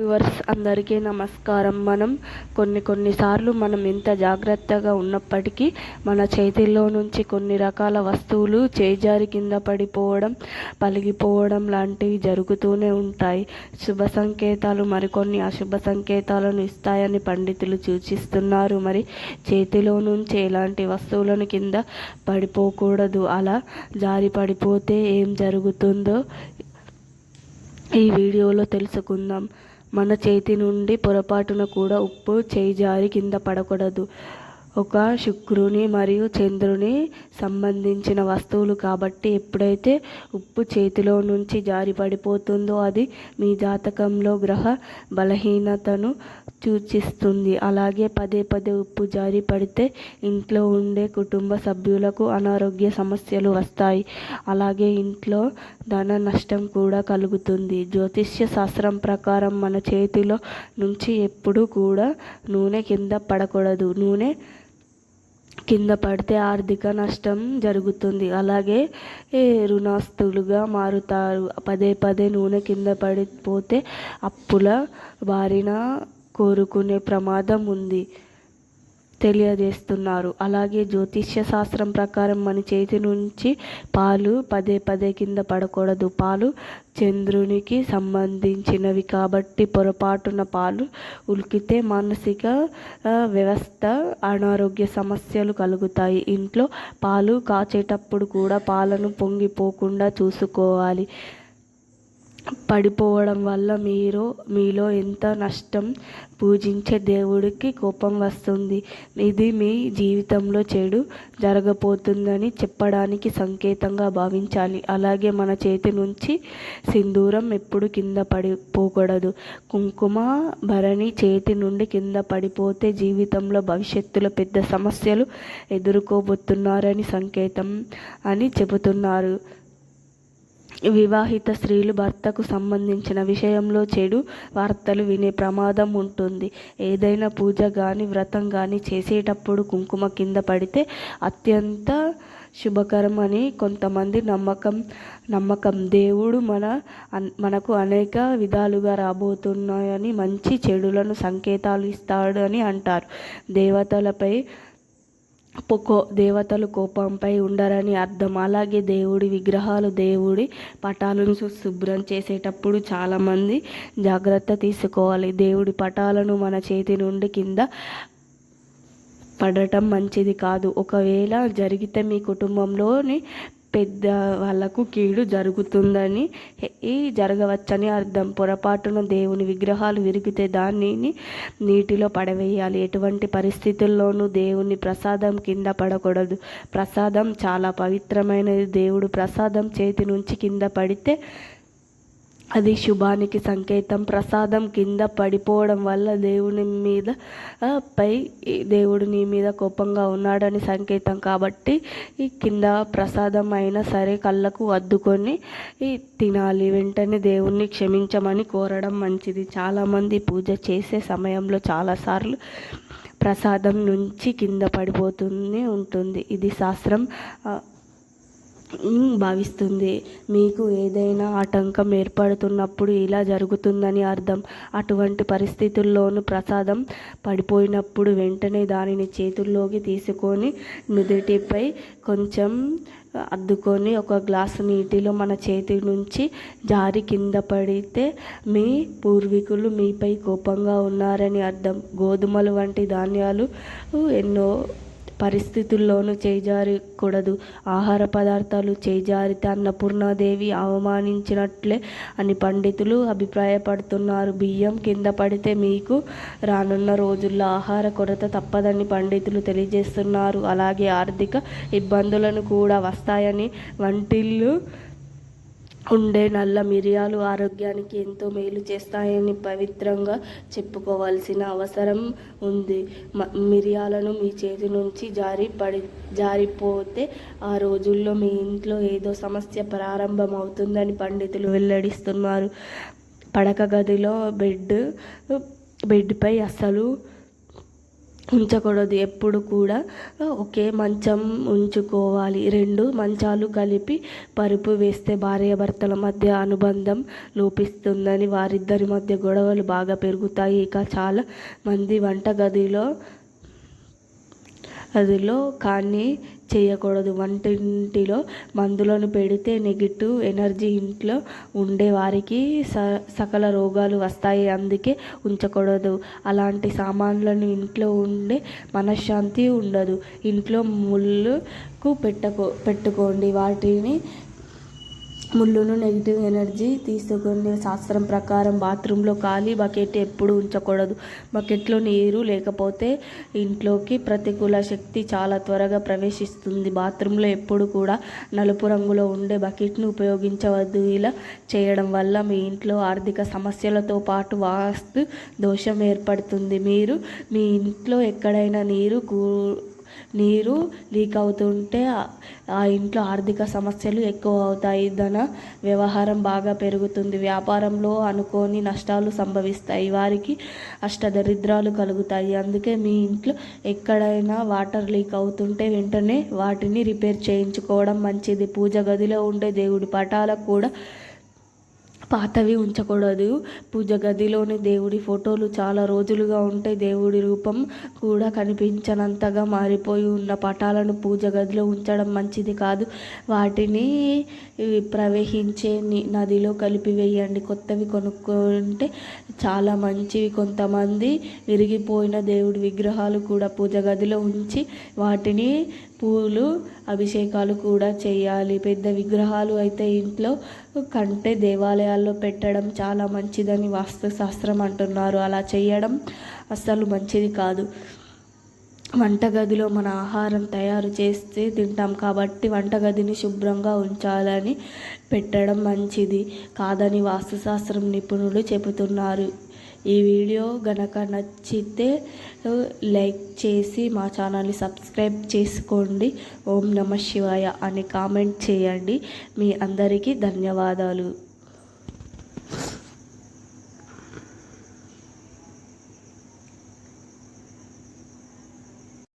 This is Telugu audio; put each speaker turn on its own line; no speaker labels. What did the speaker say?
వ్యూవర్స్ అందరికీ నమస్కారం. మనం కొన్ని కొన్నిసార్లు మనం ఎంత జాగ్రత్తగా ఉన్నప్పటికీ మన చేతిలో నుంచి కొన్ని రకాల వస్తువులు చేజారి కింద పడిపోవడం పలిగిపోవడం లాంటివి జరుగుతూనే ఉంటాయి. శుభ సంకేతాలు మరికొన్ని అశుభ సంకేతాలను ఇస్తాయని పండితులు సూచిస్తున్నారు. మరి చేతిలో నుంచి ఎలాంటి వస్తువులను కింద పడిపోకూడదు? అలా జారి పడిపోతే ఏం జరుగుతుందో ఈ వీడియోలో తెలుసుకుందాం. మన చేతి నుండి పొరపాటున కూడా ఉప్పు చేయి జారి కింద పడకూడదు. ఒక శుక్రుని మరియు చంద్రుని సంబంధించిన వస్తువులు కాబట్టి ఎప్పుడైతే ఉప్పు చేతిలో నుంచి జారి పడిపోతుందో అది మీ జాతకంలో గ్రహ బలహీనతను సూచిస్తుంది. అలాగే పదే పదే ఉప్పు జారి పడితే ఇంట్లో ఉండే కుటుంబ సభ్యులకు అనారోగ్య సమస్యలు వస్తాయి. అలాగే ఇంట్లో ధన నష్టం కూడా కలుగుతుంది. జ్యోతిష్య శాస్త్రం ప్రకారం మన చేతిలో నుంచి ఎప్పుడు కూడా నూనె కింద పడకూడదు. నూనె కింద పడితే ఆర్థిక నష్టం జరుగుతుంది. అలాగే రుణాస్తులుగా మారుతారు. పదే పదే నూనె కింద పడిపోతే అప్పుల బారిన కోరుకునే ప్రమాదం ఉంది. తెలియజేస్తున్నారు. అలాగే జ్యోతిష్య శాస్త్రం ప్రకారం మన చేతి నుంచి పాలు పదే పదే కింద పడకూడదు. పాలు చంద్రునికి సంబంధించినవి కాబట్టి పొరపాటున పాలు ఉలికితే మానసిక వ్యవస్థ అనారోగ్య సమస్యలు కలుగుతాయి. ఇంట్లో పాలు కాచేటప్పుడు కూడా పాలను పొంగిపోకుండా చూసుకోవాలి. పడిపోవడం వల్ల మీరు మీలో ఎంత నష్టం పూజించే దేవుడికి కోపం వస్తుంది. ఇది మీ జీవితంలో చెడు జరగబోతుందని చెప్పడానికి సంకేతంగా భావించాలి. అలాగే మన చేతి నుంచి సింధూరం ఎప్పుడు కింద పడిపోకూడదు. కుంకుమ భరణి చేతి నుండి కింద పడిపోతే జీవితంలో భవిష్యత్తులో పెద్ద సమస్యలు ఎదుర్కోబోతున్నారని సంకేతం అని చెబుతున్నారు. వివాహిత స్త్రీలు భర్తకు సంబంధించిన విషయంలో చెడు వార్తలు వినే ప్రమాదం ఉంటుంది. ఏదైనా పూజ కానీ వ్రతం కానీ చేసేటప్పుడు కుంకుమ కింద పడితే అత్యంత శుభకరం అని కొంతమంది నమ్మకం నమ్మకం. దేవుడు మన మనకు అనేక విధాలుగా రాబోతున్నాయని మంచి చెడులను సంకేతాలు ఇస్తాడు అని అంటారు. దేవతలపై కో దేవతలు కోపంపై ఉండరని అర్థం. అలాగే దేవుడి విగ్రహాలు దేవుడి పటాలను శుభ్రం చేసేటప్పుడు చాలామంది జాగ్రత్త తీసుకోవాలి. దేవుడి పటాలను మన చేతి నుండి కింద పడటం మంచిది కాదు. ఒకవేళ జరిగితే మీ కుటుంబంలోని పెద్ద వాళ్ళకు కీడు జరుగుతుందని ఈ జరగవచ్చని అర్థం. పొరపాటున దేవుని విగ్రహాలు విరిగితే దానిని నీటిలో పడవేయాలి. ఎటువంటి పరిస్థితుల్లోనూ దేవుని ప్రసాదం కింద పడకూడదు. ప్రసాదం చాలా పవిత్రమైనది. దేవుడు ప్రసాదం చేతి నుంచి కింద పడితే అది శుభానికి సంకేతం. ప్రసాదం కింద పడిపోవడం వల్ల దేవుని మీద పై దేవుడు నీ మీద కోపంగా ఉన్నాడని సంకేతం. కాబట్టి ఈ కింద ప్రసాదం అయినా సరే కళ్ళకు అద్దుకొని తినాలి. వెంటనే దేవుణ్ణి క్షమించమని కోరడం మంచిది. చాలామంది పూజ చేసే సమయంలో చాలాసార్లు ప్రసాదం నుంచి కింద పడిపోతూనే ఉంటుంది. ఇది శాస్త్రం భావిస్తుంది. మీకు ఏదైనా ఆటంకం ఏర్పడుతున్నప్పుడు ఇలా జరుగుతుందని అర్థం. అటువంటి పరిస్థితుల్లోనూ ప్రసాదం పడిపోయినప్పుడు వెంటనే దానిని చేతుల్లోకి తీసుకొని నుదుటిపై కొంచెం అద్దుకొని ఒక గ్లాసు నీటిలో మన చేతి నుంచి జారి కింద పడితే మీ పూర్వీకులు మీపై కోపంగా ఉన్నారని అర్థం. గోధుమలు వంటి ధాన్యాలు ఎన్నో పరిస్థితుల్లోనూ చేజారకూడదు. ఆహార పదార్థాలు చేజారితే అన్నపూర్ణాదేవి అవమానించినట్లే అని పండితులు అభిప్రాయపడుతున్నారు. బియ్యం కింద పడితే మీకు రానున్న రోజుల్లో ఆహార కొరత తప్పదని పండితులు తెలియజేస్తున్నారు. అలాగే ఆర్థిక ఇబ్బందులను కూడా వస్తాయని వంటిల్లు ఉండే నల్ల మిరియాలు ఆరోగ్యానికి ఎంతో మేలు చేస్తాయని పవిత్రంగా చెప్పుకోవాల్సిన అవసరం ఉంది. మిరియాలను మీ చేతి నుంచి జారి పడి జారిపోతే ఆ రోజుల్లో మీ ఇంట్లో ఏదో సమస్య ప్రారంభమవుతుందని పండితులు వెల్లడిస్తున్నారు. పడక గదిలో బెడ్ బెడ్పై అస్సలు ఉంచకూడదు ఎప్పుడు కూడా ఒకే మంచం ఉంచుకోవాలి. రెండు మంచాలు కలిపి పరుపు వేస్తే భార్యాభర్తల మధ్య అనుబంధం లోపిస్తుందని వారిద్దరి మధ్య గొడవలు బాగా పెరుగుతాయి. ఇక చాలా మంది వంటగదిలో అదిలో కానీ చేయకూడదు. వంటింటిలో మందులను పెడితే నెగిటివ్ ఎనర్జీ ఇంట్లో ఉండే వారికి స సకల రోగాలు వస్తాయి. అందుకే ఉంచకూడదు. అలాంటి సామాన్లను ఇంట్లో ఉండే మనశ్శాంతి ఉండదు. ఇంట్లో ముళ్ళుకు పెట్టుకో పెట్టుకోండి. వాటిని ముళ్ళును నెగిటివ్ ఎనర్జీ తీసుకునే శాస్త్రం ప్రకారం బాత్రూంలో ఖాళీ బకెట్ ఎప్పుడు ఉంచకూడదు. బకెట్లో నీరు లేకపోతే ఇంట్లోకి ప్రతికూల శక్తి చాలా త్వరగా ప్రవేశిస్తుంది. బాత్రూంలో ఎప్పుడు కూడా నలుపు రంగులో ఉండే బకెట్ను ఉపయోగించవద్దు. ఇలా చేయడం వల్ల మీ ఇంట్లో ఆర్థిక సమస్యలతో పాటు వాస్తు దోషం ఏర్పడుతుంది. మీరు మీ ఇంట్లో ఎక్కడైనా నీరు కూ నీరు లీక్ అవుతుంటే ఆ ఇంట్లో ఆర్థిక సమస్యలు ఎక్కువ అవుతాయి. ధన వ్యవహారం బాగా పెరుగుతుంది. వ్యాపారంలో అనుకోని నష్టాలు సంభవిస్తాయి. వారికి అష్టదరిద్రాలు కలుగుతాయి. అందుకే మీ ఇంట్లో ఎక్కడైనా వాటర్ లీక్ అవుతుంటే వెంటనే వాటిని రిపేర్ చేయించుకోవడం మంచిది. పూజ గదిలో ఉండే దేవుడి పటాలకు కూడా పాతవి ఉంచకూడదు. పూజ గదిలోని దేవుడి ఫోటోలు చాలా రోజులుగా ఉంటే దేవుడి రూపం కూడా కనిపించనంతగా మారిపోయి ఉన్న పటాలను పూజ గదిలో ఉంచడం మంచిది కాదు. వాటిని ప్రవహించే నదిలో కలిపివేయండి కొత్తవి కొనుక్కుంటే చాలా మంచివి. కొంతమంది విరిగిపోయిన దేవుడి విగ్రహాలు కూడా పూజ గదిలో ఉంచి వాటిని పూలు అభిషేకాలు కూడా చేయాలి. పెద్ద విగ్రహాలు అయితే ఇంట్లో కంటే దేవాలయాల్లో పెట్టడం చాలా మంచిదని వాస్తుశాస్త్రం అంటున్నారు. అలా చేయడం అస్సలు మంచిది కాదు. వంటగదిలో మన ఆహారం తయారు చేస్తే తింటాం కాబట్టి వంటగదిని శుభ్రంగా ఉంచాలని పెట్టడం మంచిది. కాదని వాస్తుశాస్త్రం నిపుణులు చెబుతున్నారు. ఈ వీడియో గనక నచ్చితే లైక్ చేసి మా ఛానల్ని సబ్స్క్రైబ్ చేసుకోండి. ఓం నమ శివాయ అని కామెంట్ చేయండి. మీ అందరికీ ధన్యవాదాలు.